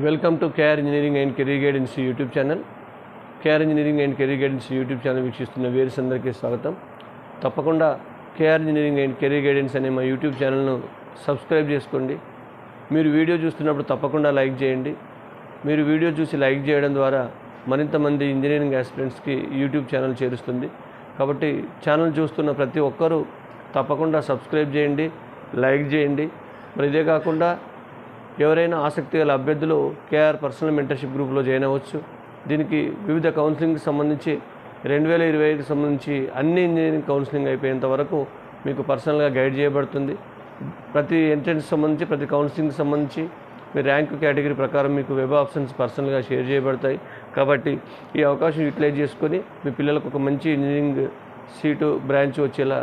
Welcome to KR engineering and career guidance YouTube channel. Care engineering and career guidance YouTube channel వీక్షిస్తున్న వేర్స్ అందరికీ స్వాగతం. తప్పకుండా KR engineering and career guidance అనే మా యూట్యూబ్ ఛానల్ను సబ్స్క్రైబ్ చేసుకోండి. మీరు వీడియో చూస్తున్నప్పుడు తప్పకుండా లైక్ చేయండి. మీరు వీడియో చూసి లైక్ చేయడం ద్వారా మరింత మంది ఇంజనీరింగ్ ఆస్పిరెంట్స్కి యూట్యూబ్ ఛానల్ చేరుస్తుంది. కాబట్టి ఛానల్ చూస్తున్న ప్రతి ఒక్కరూ తప్పకుండా సబ్స్క్రైబ్ చేయండి లైక్ చేయండి. మరి ఇదే కాకుండా ఎవరైనా ఆసక్తి గల అభ్యర్థులు కేఆర్ పర్సనల్ మెంటర్షిప్ గ్రూప్లో జాయిన్ అవ్వచ్చు. దీనికి వివిధ కౌన్సిలింగ్కి సంబంధించి రెండు వేల ఇరవై ఐదుకి సంబంధించి అన్ని ఇంజనీరింగ్ కౌన్సిలింగ్ అయిపోయేంత వరకు మీకు పర్సనల్గా గైడ్ చేయబడుతుంది. ప్రతి ఎంట్రన్స్ సంబంధించి ప్రతి కౌన్సిలింగ్కి సంబంధించి మీ ర్యాంక్ కేటగిరీ ప్రకారం మీకు వెబ్ ఆప్షన్స్ పర్సనల్గా షేర్ చేయబడతాయి. కాబట్టి ఈ అవకాశం యూటిలైజ్ చేసుకొని మీ పిల్లలకు ఒక మంచి ఇంజనీరింగ్ సీటు బ్రాంచ్ వచ్చేలా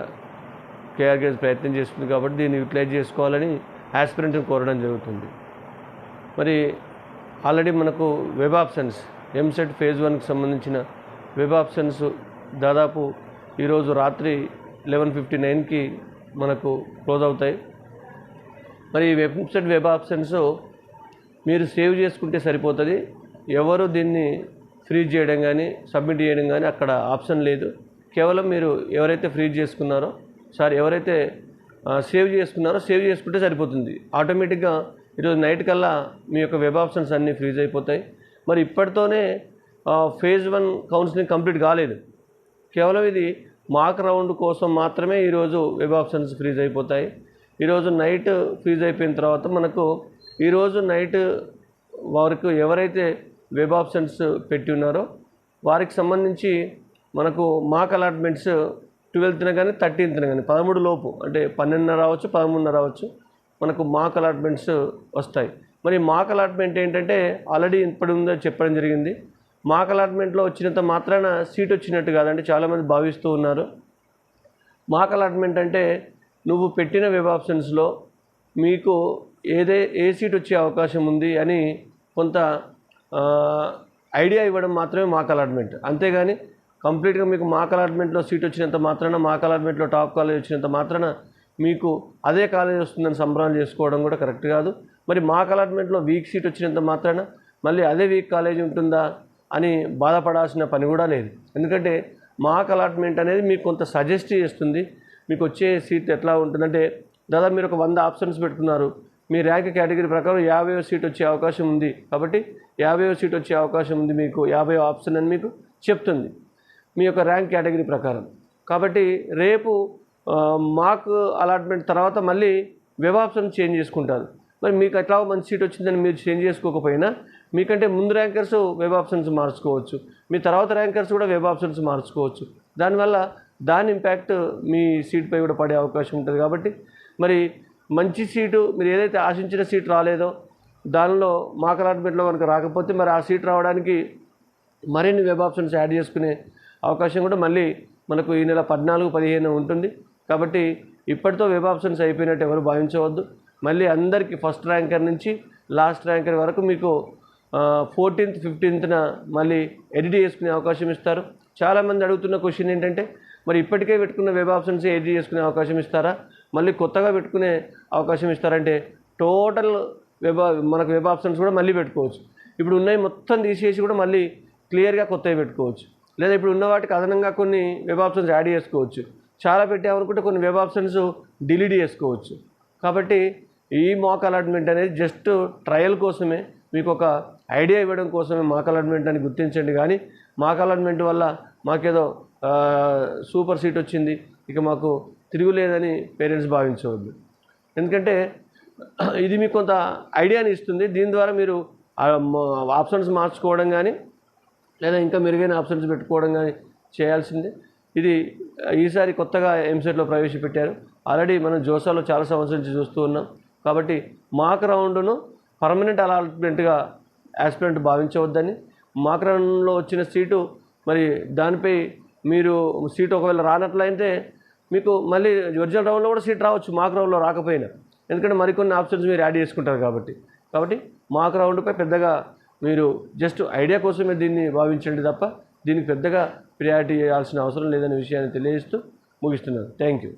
కేఆర్ ప్రయత్నం చేస్తుంది కాబట్టి దీన్ని యూటిలైజ్ చేసుకోవాలని యాస్పిరెంట్ని కోరడం జరుగుతుంది. మరి ఆల్రెడీ మనకు వెబ్ ఆప్షన్స్ ఎంసెట్ ఫేజ్ వన్కి సంబంధించిన వెబ్ ఆప్షన్స్ దాదాపు ఈరోజు రాత్రి లెవెన్ ఫిఫ్టీ నైన్కి మనకు క్లోజ్ అవుతాయి. మరి ఈ వెబ్సైట్ వెబ్ ఆప్షన్స్ మీరు సేవ్ చేసుకుంటే సరిపోతుంది. ఎవరు దీన్ని ఫ్రీజ్ చేయడం కానీ సబ్మిట్ చేయడం కానీ అక్కడ ఆప్షన్ లేదు. కేవలం మీరు ఎవరైతే ఫ్రీజ్ చేసుకున్నారో సార్ ఎవరైతే సేవ్ చేసుకున్నారో సేవ్ చేసుకుంటే సరిపోతుంది. ఆటోమేటిక్గా ఈరోజు నైట్ కల్లా మీ యొక్క వెబ్ ఆప్షన్స్ అన్నీ ఫ్రీజ్ అయిపోతాయి. మరి ఇప్పటితోనే ఫేజ్ వన్ కౌన్సిలింగ్ కంప్లీట్ కాలేదు. కేవలం ఇది మాక్ రౌండ్ కోసం మాత్రమే ఈరోజు వెబ్ ఆప్షన్స్ ఫ్రీజ్ అయిపోతాయి. ఈరోజు నైట్ ఫ్రీజ్ అయిపోయిన తర్వాత మనకు ఈరోజు నైట్ వరకు ఎవరైతే వెబ్ ఆప్షన్స్ పెట్టి ఉన్నారో వారికి సంబంధించి మనకు మాక్ అలాట్మెంట్స్ ట్వెల్త్న కానీ థర్టీన్త్న కానీ పదమూడు లోపు అంటే పన్నెండున్నర రావచ్చు పదమూడున్నర రావచ్చు మనకు మాక్ అలాట్మెంట్స్ వస్తాయి. మరి మాక్ అలాట్మెంట్ ఏంటంటే ఆల్రెడీ ఇప్పుడు ఉందో చెప్పడం జరిగింది. మాక్ అలాట్మెంట్లో వచ్చినంత మాత్రాన సీట్ వచ్చినట్టు కాదండి చాలామంది భావిస్తూ ఉన్నారు. మాక్ అలాట్మెంట్ అంటే నువ్వు పెట్టిన వెబ్ ఆప్షన్స్లో మీకు ఏదే ఏ సీట్ వచ్చే అవకాశం ఉంది అని కొంత ఐడియా ఇవ్వడం మాత్రమే మాక్ అలాట్మెంట్. అంతేగాని కంప్లీట్గా మీకు మాక్ అలాట్మెంట్లో సీట్ వచ్చినంత మాత్రాన మాక్ అలాట్మెంట్లో టాప్ కాలేజ్ వచ్చినంత మాత్రాన మీకు అదే కాలేజ్ వస్తుందని సంబరాలు చేసుకోవడం కూడా కరెక్ట్ కాదు. మరి మాక్ అలాట్మెంట్లో వీక్ సీట్ వచ్చినంత మాత్రాన మళ్ళీ అదే వీక్ కాలేజ్ ఉంటుందా అని బాధపడాల్సిన పని కూడా లేదు. ఎందుకంటే మాక్ అలాట్మెంట్ అనేది మీకు కొంత సజెస్ట్ చేస్తుంది. మీకు వచ్చే సీట్ ఎట్లా ఉంటుందంటే దాదాపు మీరు ఒక వంద ఆప్షన్స్ పెట్టుకున్నారు. మీ ర్యాంక్ కేటగిరీ ప్రకారం యాభై సీట్ వచ్చే అవకాశం ఉంది. కాబట్టి యాభై సీట్ వచ్చే అవకాశం ఉంది మీకు. యాభై ఆప్షన్ అని మీకు చెప్తుంది. మీ యొక్క ర్యాంక్ కేటగిరీ ప్రకారం. కాబట్టి రేపు మాక్ అలాట్మెంట్ తర్వాత మళ్ళీ వెబ్ ఆప్షన్ చేంజ్ చేసుకుంటారు. మరి మీకు ఎట్లా మంచి సీట్ వచ్చిందని మీరు చేంజ్ చేసుకోకపోయినా మీకంటే ముందు ర్యాంకర్స్ వెబ్ ఆప్షన్స్ మార్చుకోవచ్చు. మీ తర్వాత ర్యాంకర్స్ కూడా వెబ్ ఆప్షన్స్ మార్చుకోవచ్చు. దానివల్ల దాని ఇంపాక్ట్ మీ సీట్పై కూడా పడే అవకాశం ఉంటుంది కాబట్టి మరి మంచి సీటు మీరు ఏదైతే ఆశించిన సీట్ రాలేదో దానిలో మాక్ అలాట్మెంట్లో మనకు రాకపోతే మరి ఆ సీట్ రావడానికి మరిన్ని వెబ్ ఆప్షన్స్ యాడ్ చేసుకునే అవకాశం కూడా మళ్ళీ మనకు ఈ నెల పద్నాలుగు పదిహేను ఉంటుంది. కాబట్టి ఇప్పటితో వెబ్ ఆప్షన్స్ అయిపోయినట్టు ఎవరు భావించవద్దు. మళ్ళీ అందరికీ ఫస్ట్ ర్యాంకర్ నుంచి లాస్ట్ ర్యాంకర్ వరకు మీకు ఫోర్టీన్త్ ఫిఫ్టీన్త్న మళ్ళీ ఎడిట్ చేసుకునే అవకాశం ఇస్తారు. చాలామంది అడుగుతున్న క్వశ్చన్ ఏంటంటే మరి ఇప్పటికే పెట్టుకున్న వెబ్ ఆప్షన్స్ ఎడిట్ చేసుకునే అవకాశం ఇస్తారా? మళ్ళీ కొత్తగా పెట్టుకునే అవకాశం ఇస్తారంటే టోటల్ వెబ్ మనకు వెబ్ ఆప్షన్స్ కూడా మళ్ళీ పెట్టుకోవచ్చు. ఇప్పుడు ఉన్నాయి మొత్తం తీసేసి కూడా మళ్ళీ క్లియర్గా కొత్తవి పెట్టుకోవచ్చు. లేదా ఇప్పుడు ఉన్న వాటికి అదనంగా కొన్ని వెబ్ ఆప్షన్స్ యాడ్ చేసుకోవచ్చు. చాలా పెట్టామనుకుంటే కొన్ని వెబ్ ఆప్షన్స్ డిలీట్ చేసుకోవచ్చు. కాబట్టి ఈ మాక్ అలాట్మెంట్ అనేది జస్ట్ ట్రయల్ కోసమే మీకు ఒక ఐడియా ఇవ్వడం కోసమే మాక్ అలాట్మెంట్ అని గుర్తించండి. కానీ మాక్ అలాట్మెంట్ వల్ల మాకేదో సూపర్ సీట్ వచ్చింది. ఇక మాకు తిరుగులేదని పేరెంట్స్ భావించవద్దు. ఎందుకంటే ఇది మీకు కొంత ఐడియాని ఇస్తుంది. దీని ద్వారా మీరు ఆప్షన్స్ మార్చుకోవడం కానీ లేదా ఇంకా మెరుగైన ఆప్షన్స్ పెట్టుకోవడం కానీ చేయాల్సిందే. ఇది ఈసారి కొత్తగా ఎంసెట్లో ప్రవేశపెట్టారు. ఆల్రెడీ మనం జోసాలో చాలా సంవత్సరాల నుంచి చూస్తూ ఉన్నాం. కాబట్టి మాక్ రౌండ్ను పర్మనెంట్ అలాట్మెంట్గా యాస్పిరెంట్ భావించవద్దని. మాక్ రౌండ్లో వచ్చిన సీటు మరి దానిపై మీరు సీటు ఒకవేళ రానట్లయితే మీకు మళ్ళీ ఒరిజినల్ రౌండ్లో కూడా సీట్ రావచ్చు. మాక్ రౌండ్లో రాకపోయినా. ఎందుకంటే మరికొన్ని ఆప్షన్స్ మీరు యాడ్ చేసుకుంటారు కాబట్టి. కాబట్టి మాక్ రౌండ్పై పెద్దగా మీరు జస్ట్ ఐడియా కోసమే దీన్ని భావించండి తప్ప దీనికి పెద్దగా ప్రియారిటీ చేయాల్సిన అవసరం లేదనే విషయాన్ని తెలియజేస్తూ ముగిస్తున్నాను. Thank you